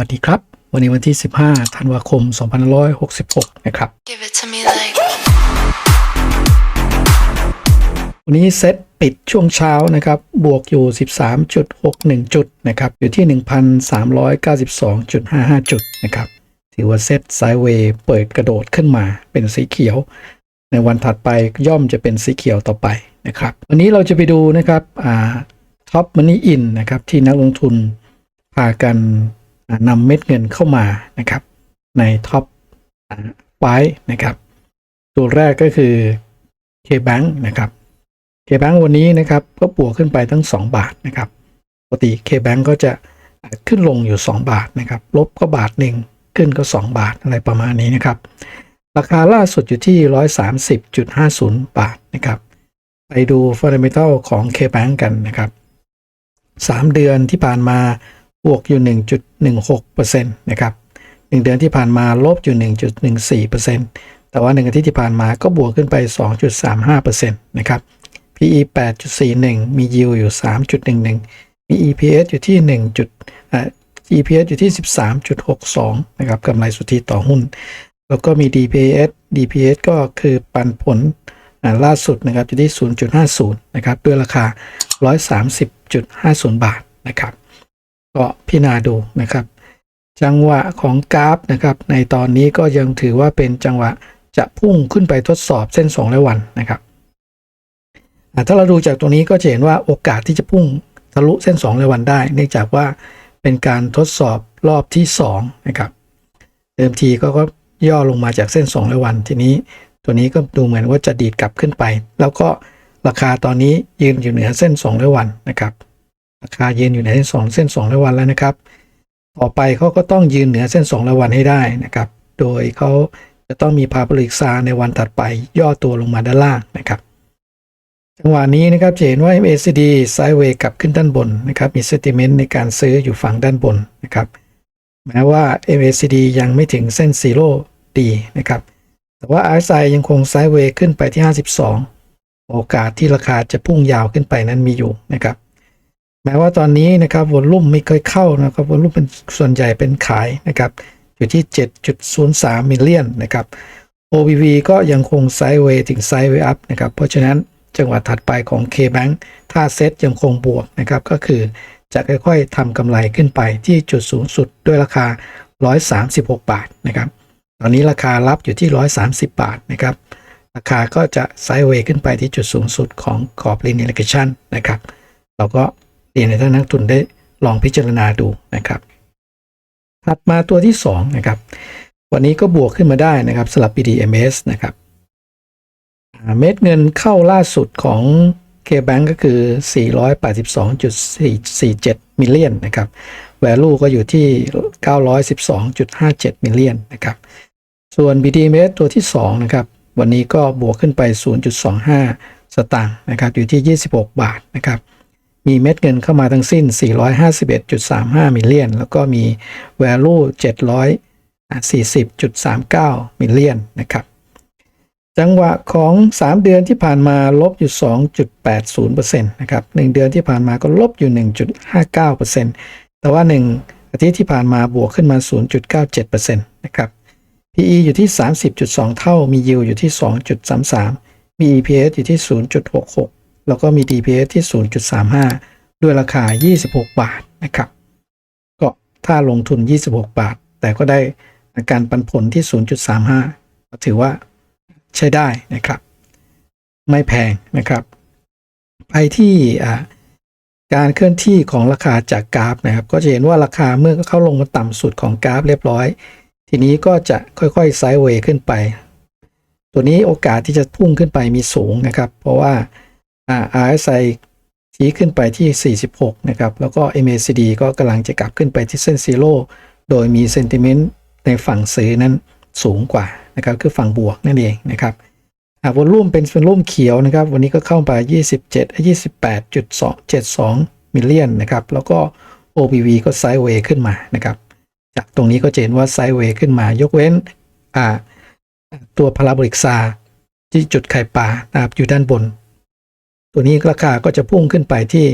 วัสดีครับ วันนี้วันที่ 15 ธันวาคม 2566 นะครับ Give it to me like วันนี้เซตปิดช่วงเช้านะครับ บวกอยู่ 13.61 จุดนะครับ อยู่ที่ 1,392.55 จุดนะครับ ถือว่าเซตไซด์เวย์เปิดกระโดดขึ้นมาเป็นสีเขียว ในวันถัดไปย่อมจะเป็นสีเขียวต่อไปนะครับ วันนี้เราจะไปดูนะครับ อ่าท็อปมันนี่อินนะครับ ที่นักลงทุนพากันอ่า นำเม็ดเงินเข้ามานะครับในท็อปไว้นะครับ ตัวแรกก็คือ K-Bank นะครับ K-Bank วันนี้นะครับก็บวกขึ้นไปทั้ง 2 บาทนะครับปกติ K-Bank ก็จะขึ้นลงอยู่ 2 บาทนะครับ ลบก็บาทหนึ่งขึ้นก็ 2 บาทอะไรประมาณนี้นะครับ ราคาล่าสุดอยู่ที่ 130.50 บาทนะครับ ไปดู Fundamental ของ K-Bank กันนะครับ 3 เดือนที่ผ่านมา บวกอยู่ 1.16%นะครับ1เดือนที่ผ่านมาลบอยู่ 1.14%แต่ว่า1อาทิตย์ที่ผ่านมาก็บวกขึ้นไป 2.35%นะครับ PE 8.41 มี yield อยู่ 3.11 มี EPS อยู่ที่1จุดอ่า EPS อยู่ที่ 13.62 นะครับกำไรสุทธิต่อหุ้น แล้วก็มี DPS DPS ก็คือปันผลล่าสุดนะครับอยู่ที่ 0.50 นะครับ ด้วยราคา 130.50 บาทนะครับ ก็พิจารณาดูนะครับ จังหวะของกราฟนะครับ ในตอนนี้ก็ยังถือว่าเป็นจังหวะจะพุ่งขึ้นไปทดสอบเส้น2และวันนะครับถ้าเราดูจากตรงนี้ก็จะเห็นว่าโอกาสที่จะพุ่งทะลุเส้น2และวันได้ เนื่องจากว่าเป็นการทดสอบรอบที่2นะครับเดิมทีก็ก็ย่อลงมาจากเส้น2และวัน ทีนี้ตัวนี้ก็ดูเหมือนว่าจะดีดกลับขึ้นไป แล้วก็ราคาตอนนี้ยืนอยู่เหนือเส้น2และวันนะครับ ราคายืนอยู่ในเส้น2เส้น2และวันแล้วนะครับ ต่อไปเขาก็ต้องยืนเหนือเส้น2และวันให้ได้นะครับ โดยเขาจะต้องมีพาปริกซาในวันถัดไปย่อตัวลงมาด้านล่างนะครับจังหวะนี้นะครับจะเห็นว่า MACD ไซด์เวย์กลับขึ้นด้านบนนะครับมี sentiment ในการซื้ออยู่ฝั่งด้านบนนะครับ แม้ว่า MACD ยังไม่ถึงเส้นซีโร่ดีนะครับ แต่ว่า RSI ยังคงไซด์เวย์ขึ้นไปที่ 52 โอกาสที่ราคาจะพุ่งยาวขึ้นไปนั้นมีอยู่นะครับ แม้ว่าตอนนี้นะครับวอลลุ่มไม่เคยเข้านะครับวอลลุ่มเป็นส่วนใหญ่เป็นขายนะครับอยู่ที่ 7.03มิลเลียนนะครับ OBV ก็ยังคงไซด์เวย์ถึงไซด์เวย์อัพนะครับเพราะฉะนั้นจังหวะถัดไปของ K-Bank ถ้าเซ็ตยังคงบวกนะครับก็คือจะค่อยๆทำกำไรขึ้นไปที่จุดสูงสุดด้วยราคา 136 บาทนะครับ ตอนนี้ราคารับอยู่ที่ 130 บาทนะครับ ราคาก็จะไซด์เวย์ขึ้นไปที่จุดสูงสุดของกรอบ linear regression นะครับ เราก็ เรียนให้ท่านนักทุนได้ลองพิจารณาดูนะครับถัดมาตัวที่2นะครับวันนี้ก็บวกขึ้นมาได้นะครับสำหรับ BDMs นะครับเม็ดเงินเข้าล่าสุดของ K-Bank ก็คือ 482.47 มิลเลียนนะครับ value ก็อยู่ที่ 912.57 มิลเลียนนะครับ ส่วน BDMs ตัวที่ 2 นะครับ วันนี้ก็บวกขึ้นไป 0.25 สตางค์นะครับ อยู่ที่ 26 บาทนะครับ มีเม็ดเงินเข้ามาทั้งสิ้น 451.35 มิลเลียน แล้วก็มี value 740.39 มิลเลียนนะครับ จังหวะของ 3 เดือนที่ผ่านมาลบอยู่ 2.80%นะครับ 1 เดือนที่ผ่านมาก็ลบอยู่ 1.59%แต่ว่า 1 อาทิตย์ที่ผ่านมาบวกขึ้นมา 0.97%นะครับ PE อยู่ที่ 30.2 เท่า มี yield อยู่ที่ 2.33 มี EPS อยู่ที่ 0.66 แล้วก็มี DPS ที่ 0.35 ด้วยราคา 26 บาทนะครับ ก็ถ้าลงทุน 26 บาท แต่ก็ได้การปันผลที่ 0.35ก็ถือว่าใช้ได้นะครับ ไม่แพงนะครับไปที่การเคลื่อนที่ของราคาจากกราฟนะครับ ก็จะเห็นว่าราคาเมื่อเข้าลงมาต่ำสุดของกราฟเรียบร้อย ทีนี้ก็จะค่อยๆไซด์เวย์ขึ้นไป ตัวนี้โอกาสที่จะพุ่งขึ้นไปมีสูงนะครับ เพราะว่า RSI ชี้ขึ้นไปที่ 46 นะครับ แล้วก็ MACD ก็กำลังจะกลับขึ้นไปที่เส้นซีโร่โดยมีเซนติเมนต์ในฝั่งซื้อนั้นสูงกว่านะครับ คือฝั่งบวกนั่นเองนะครับหากวอลลุ่มเป็นวอลลุ่มเขียวนะครับ วันนี้ก็เข้าไป27 28.272 มิลเลียนนะครับ แล้วก็ OBV ก็ไซด์เวย์ขึ้นมานะครับ จากตรงนี้ก็จะเห็นว่าไซด์เวย์ขึ้นมายกเว้นตัวพาราโบลิกซาที่จุดไข่ปลานะครับอยู่ด้านบน ตัวนี้ราคาก็จะพุ่งขึ้นไปที่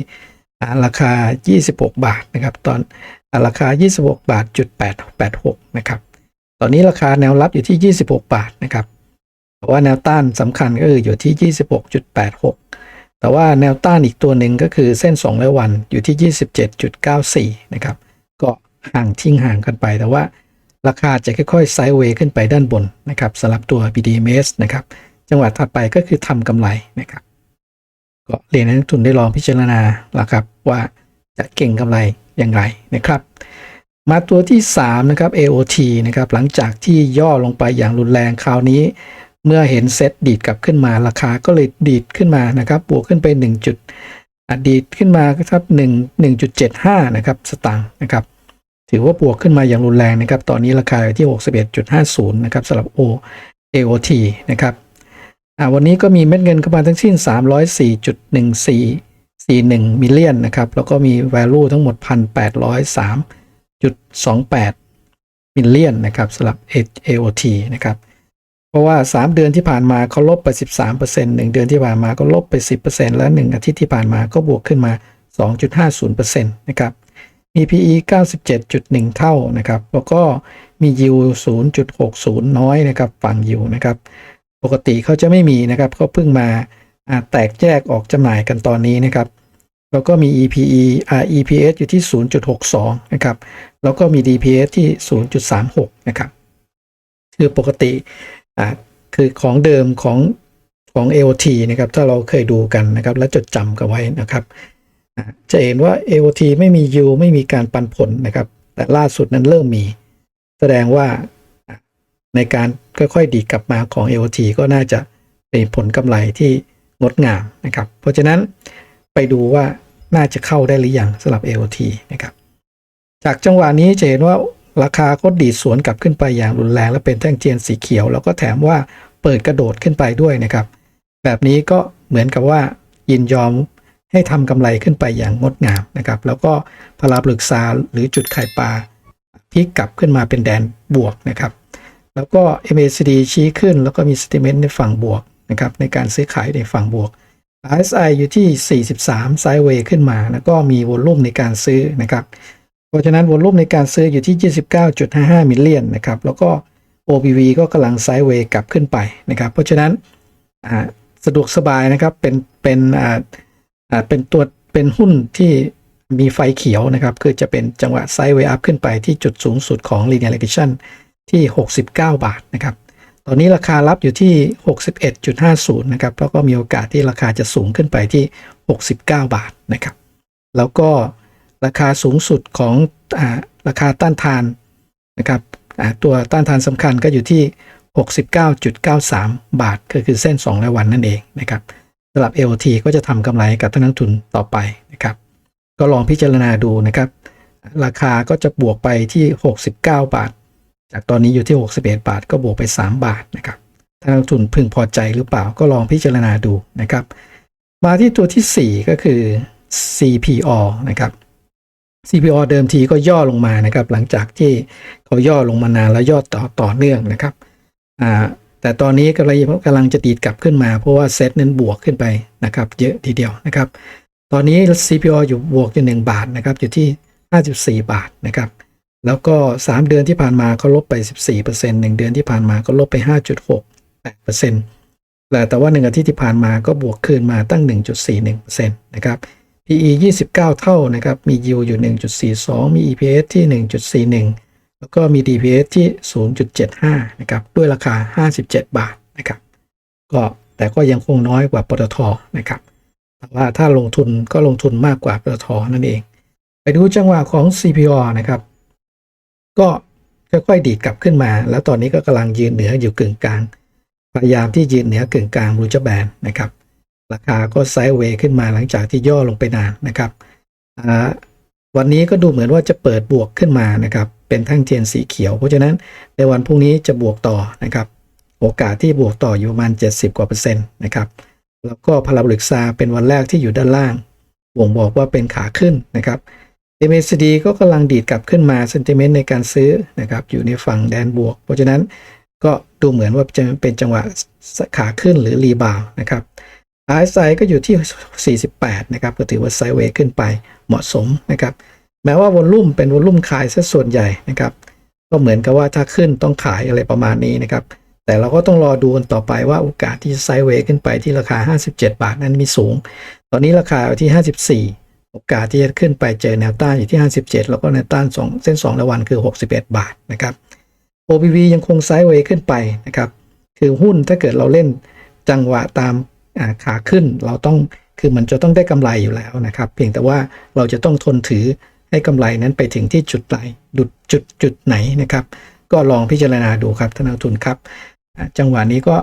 อ่าราคา 26 บาทนะครับ ตอนอ่าราคา 26 บาทจุด886 นะครับ ตอนนี้ราคาแนวรับอยู่ที่ 26 บาทนะครับแต่ว่าแนวต้านสำคัญก็คืออยู่ที่ 26.86 แต่ว่าแนวต้านอีกตัวหนึ่งก็คือเส้น2ร้อยวันอยู่ที่ 27.94 นะครับ ก็ห่างทิ้งห่างกันไป แต่ว่าราคาจะค่อยๆไซด์เวย์ขึ้นไปด้านบนนะครับสำหรับตัว BDMs นะครับ จังหวะถัดไปก็คือทำกำไรนะครับ ก็เรียนให้นักทุนได้ลองพิจารณาและครับว่าจะเก่งกำไรอย่างไรนะครับ มาตัวที่ 3 นะครับ AOT นะครับหลังจากที่ย่อลงไปอย่างรุนแรงคราวนี้ เมื่อเห็นเซตดีดกลับขึ้นมาราคาก็เลยดีดขึ้นมานะครับบวกขึ้นไป1จุดอะดีดขึ้นมาครับ1 1.75นะครับสตางค์นะครับถือว่าบวกขึ้นมาอย่างรุนแรงนะครับ ตอนนี้ราคาอยู่ที่ 61.50 นะครับสำหรับ O AOT นะครับ อ่าวันนี้ก็มีเม็ดเงินเข้ามาทั้งสิ้น 304.1441มิลเลียนนะครับ แล้วก็มี value ทั้งหมด 1,803.28 มิลเลียนนะครับสำหรับ AOT นะครับ เพราะว่า 3 เดือนที่ผ่านมาเขาลบไป 13% 1 เดือนที่ผ่านมาก็ลบไป 10%และ1อาทิตย์ที่ผ่านมาก็บวกขึ้นมา 2.50%นะครับ มี PE 97.1 เท่านะครับ แล้วก็มี yield 0.60 น้อยนะครับ ฝั่ง yield นะครับ ปกติเขาจะไม่มีนะครับเขาเพิ่งมาแตกแยกออกจำหน่ายกันตอนนี้นะครับ แล้วก็มี EPE EPS อยู่ที่ 0.62 นะครับ แล้วก็มี DPS ที่ 0.36 นะครับ คือปกติคือของเดิมของของ AOT นะครับ ถ้าเราเคยดูกันนะครับ และจดจำกันไว้นะครับ จะเห็นว่า AOT ไม่มี U ไม่มีการปันผลนะครับ แต่ล่าสุดนั้นเริ่มมี แสดงว่า ในการค่อยๆ ดีกลับมาของ AOT ก็น่าจะเป็นผลกำไรที่งดงามนะครับ เพราะฉะนั้นไปดูว่าน่าจะเข้าได้หรือยังสำหรับ AOT นะครับ จากจังหวะนี้จะเห็นว่าราคาก็ดีดสวนกลับขึ้นไปอย่างรุนแรง และเป็นแท่งเทียนสีเขียว แล้วก็แถมว่าเปิดกระโดดขึ้นไปด้วยนะครับ แบบนี้ก็เหมือนกับว่ายินยอมให้ทำกำไรขึ้นไปอย่างงดงามนะครับ แล้วก็พลาปรึกษาหรือจุดไข่ปลาพลิกกลับขึ้นมาเป็นแดนบวกนะครับ แล้วก็ MACD ชี้ขึ้นแล้วก็มี sentiment ในฝั่งบวกนะครับในการซื้อขายในฝั่งบวก RSI อยู่ที่ 43 ไซด์เวย์ขึ้นมา แล้วก็มีวอลลุ่มในการซื้อนะครับ เพราะฉะนั้นวอลลุ่มในการซื้ออยู่ที่ 29.55 มิลเลียนนะครับ แล้วก็ OBV ก็กำลังไซด์เวย์กลับขึ้นไปนะครับ เพราะฉะนั้นสะดวกสบายนะครับ เป็น เป็นอ่าเป็นตัว เป็นหุ้นที่มีไฟเขียวนะครับ คือจะเป็นจังหวะไซด์เวย์อัพขึ้นไปที่จุดสูงสุดของ linear regression ที่ 69 บาทนะครับ ตอนนี้ราคารับอยู่ที่ 61.50 นะครับ แล้วก็มีโอกาสที่ราคาจะสูงขึ้นไปที่ 69 บาทนะครับ แล้วก็ราคาสูงสุดของอาราคาต้านทานนะครับตัวต้านทานสำคัญก็อยู่ที่ 69.93 บาท ก็คือเส้น 2 รายวันนั่นเองนะครับสำหรับ LT ก็จะทำกำไรกับท่านนักทุนต่อไปนะครับ ก็ลองพิจารณาดูนะครับ ราคาก็จะบวกไปที่ 69 บาท จากตอนนี้อยู่ที่ 61 บาท ก็บวกไป 3 บาทนะครับท่านักลงทุนพึงพอใจหรือเปล่าก็ลองพิจารณาดูนะครับ มาที่ตัวที่ 4 ก็คือ CPO นะครับ CPO เดิมทีก็ย่อลงมานะครับ หลังจากที่เขาย่อลงมานานแล้วย่อต่อต่อเนื่องนะครับอ่าแต่ตอนนี้กำลังกำลังจะดีดกลับขึ้นมา เพราะว่าเซตนั้นบวกขึ้นไปนะครับ เยอะทีเดียวนะครับ ตอนนี้ CPO อยู่บวกอยู่1บาทนะครับ อยู่ที่ 54 บาทนะครับ แล้วก็ 3 เดือนที่ผ่านมาเขาลบไป 14% 1 เดือนที่ผ่านมาก็ลบไป 5.68%แต่แต่ว่า 1 อาทิตย์ที่ผ่านมาก็บวกคืนมาตั้ง 1.41%นะครับ PE 29 เท่านะครับ มี yield อยู่ 1.42 มี EPS ที่ 1.41 แล้วก็มี DPS ที่ 0.75 นะครับ ด้วยราคา 57 บาทนะครับ ก็แต่ก็ยังคงน้อยกว่าปตทนะครับ แต่ว่าถ้าลงทุนก็ลงทุนมากกว่าปตทนั่นเอง ไปดูจังหวะของ CPO นะครับ ก็ค่อยๆดีดกลับขึ้นมา แล้วตอนนี้ก็กำลังยืนเหนืออยู่กึ่งกลาง พยายามที่ยืนเหนือกึ่งกลางรูจแบนนะครับ ราคาก็ไซด์เวย์ขึ้นมาหลังจากที่ย่อลงไปนานนะครับวันนี้ก็ดูเหมือนว่าจะเปิดบวกขึ้นมานะครับ เป็นแท่งเทียนสีเขียว เพราะฉะนั้นในวันพรุ่งนี้จะบวกต่อนะครับ โอกาสที่บวกต่ออยู่ประมาณ 70 กว่าเปอร์เซ็นต์นะครับแล้วก็พาราบริกซาเป็นวันแรกที่อยู่ด้านล่างบ่งบอกว่าเป็นขาขึ้นนะครับ MACD ก็กำลังดีดกลับขึ้นมาเซนติเมนต์ในการซื้อนะครับอยู่ในฝั่งแดนบวก เพราะฉะนั้นก็ดูเหมือนว่าจะเป็นจังหวะขาขึ้นหรือรีบาวนะครับ RSI ก็อยู่ที่ 48 นะครับ ก็ถือว่าไซเวย์ขึ้นไปเหมาะสมนะครับ แม้ว่าวอลลุ่มเป็นวอลลุ่มขายซะส่วนใหญ่นะครับ ก็เหมือนกับว่าถ้าขึ้นต้องขายอะไรประมาณนี้นะครับ แต่เราก็ต้องรอดูกันต่อไปว่าโอกาสที่จะไซเวย์ขึ้นไปที่ราคา 57 บาทนั้นมีสูง ตอนนี้ราคาอยู่ที่ 54 โอกาสที่จะขึ้นไปเจอแนวต้านอยู่ที่ 57 แล้วก็แนวต้านสองเส้น2ระวันคือ 61 บาทนะครับ OBV ยังคงไซด์เวย์ขึ้นไปนะครับ คือหุ้นถ้าเกิดเราเล่นจังหวะตามขาขึ้นเราต้องคือมันจะต้องได้กำไรอยู่แล้วนะครับ เพียงแต่ว่าเราจะต้องทนถือให้กำไรนั้นไปถึงที่จุดไหนดุดจุดจุดไหนนะครับ ก็ลองพิจารณาดูครับท่านนักทุนครับ จังหวะนี้ก็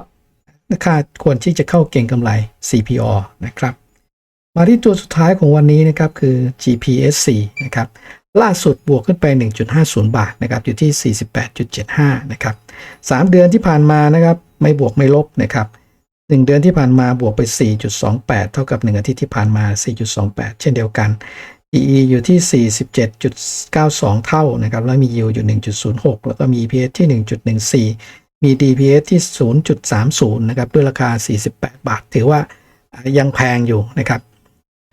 ค่าควรที่จะเข้าเก็งกำไร CPO นะครับ มาที่ตัวสุดท้ายของวันนี้นะครับคือ GPSC นะครับล่าสุดบวกขึ้นไป 1.50 บาทนะครับอยู่ที่ 48.75 นะครับ3เดือนที่ผ่านมานะครับไม่บวกไม่ลบนะครับ1เดือนที่ผ่านมาบวกไป 4.28 เท่ากับ 1 อาทิตย์ที่ผ่านมา 4.28 เช่นเดียวกัน PE อยู่ที่ 47.92 เท่านะครับแล้วมี yield อยู่ 1.06 แล้วก็มี EPS ที่ 1.14 มี DPS ที่ 0.30 นะครับด้วยราคา 48 บาท ถือว่ายังแพงอยู่นะครับ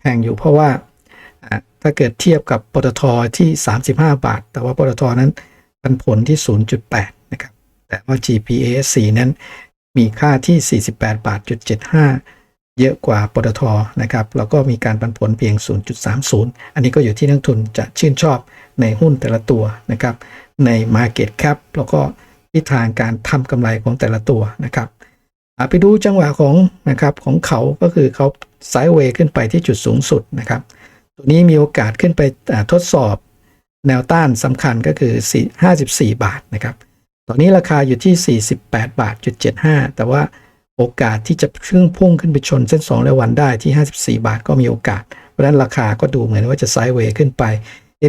แพงอยู่เพราะว่าถ้าเกิดเทียบกับปตทที่ 35 บาท แต่ว่าปตทนั้นปันผลที่ 0.8 นะครับ แต่ว่า GPASC นั้นมีค่าที่ 48 บาทจุด75 เยอะกว่าปตทนะครับ แล้วก็มีการปันผลเพียง 0.30 อันนี้ก็อยู่ที่นักทุนจะชื่นชอบในหุ้นแต่ละตัวนะครับ ใน Market Cap แล้วก็ทิศทางการทำกำไรของแต่ละตัวนะครับ ไปดูจังหวะของนะครับของเขาก็คือเขาไซด์เวย์ขึ้นไปที่จุดสูงสุดนะครับ ตัวนี้มีโอกาสขึ้นไปทดสอบแนวต้านสำคัญก็คือ 54 บาทนะครับ ตอนนี้ราคาอยู่ที่ 48 บาทจุด75 แต่ว่าโอกาสที่จะพุ่งพุ่งขึ้นไปชนเส้น2และวันได้ที่ 54 บาทก็มีโอกาส เพราะนั้นราคาก็ดูเหมือนว่าจะไซด์เวย์ขึ้นไป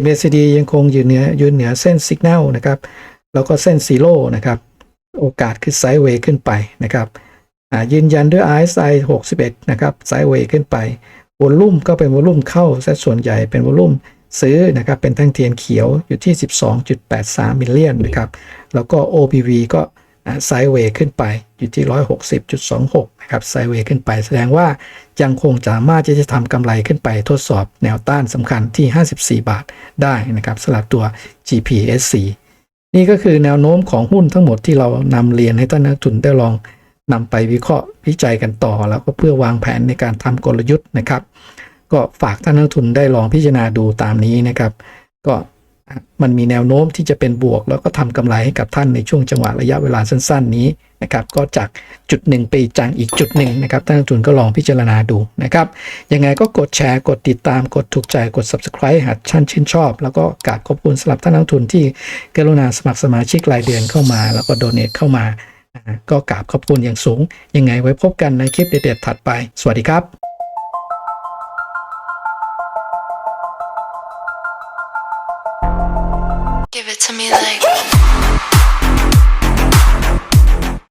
MACD ยังคงยืนเหนือยืนเหนือเส้นสัญญาณนะครับ แล้วก็เส้นซีโร่นะครับ โอกาสคือไซด์เวย์ขึ้นไปนะครับ ยืนยันด้วย RSI 61 นะครับไซด์เวย์ขึ้นไปวอลลุ่มก็เป็นวอลลุ่มเข้าซะส่วนใหญ่เป็นวอลลุ่มซื้อนะครับเป็นทั้งเทียนเขียวอยู่ที่ 12.83 มิลเลียนนะครับแล้วก็ OPV ก็ไซด์เวย์ขึ้นไปอยู่ที่ 160.26 นะครับไซด์เวย์ขึ้นไป แสดงว่ายังคงสามารถที่จะทำกำไรขึ้นไปทดสอบแนวต้านสำคัญที่ 54 บาทได้นะครับสำหรับตัว GPSC นี่ก็คือแนวโน้มของหุ้นทั้งหมดที่เรานำเรียนให้ท่านนักทุนได้ลอง นำไปวิเคราะห์วิจัยกันต่อ แล้วก็เพื่อวางแผนในการทำกลยุทธ์นะครับ ก็ฝากท่านนักทุนได้ลองพิจารณาดูตามนี้นะครับ ก็มันมีแนวโน้มที่จะเป็นบวก แล้วก็ทำกำไรให้กับท่านในช่วงจังหวะระยะเวลาสั้น ๆ นี้นะครับ ก็จากจุดหนึ่งไปจังอีกจุดหนึ่งนะครับท่านนักทุนก็ลองพิจารณาดูนะครับยังไงก็กดแชร์กดติดตามกดถูกใจกด subscribe หากท่านชื่นชอบ แล้วก็กราบขอบคุณสำหรับท่านนักทุนที่กรุณาสมัครสมาชิกรายเดือนเข้ามา แล้วก็โดเน a เข้ามา ก็กราบขอบคุณอย่างสูง ยังไงไว้พบกันในคลิปเด็ดๆถัดไป สวัสดีครับ Give it to me like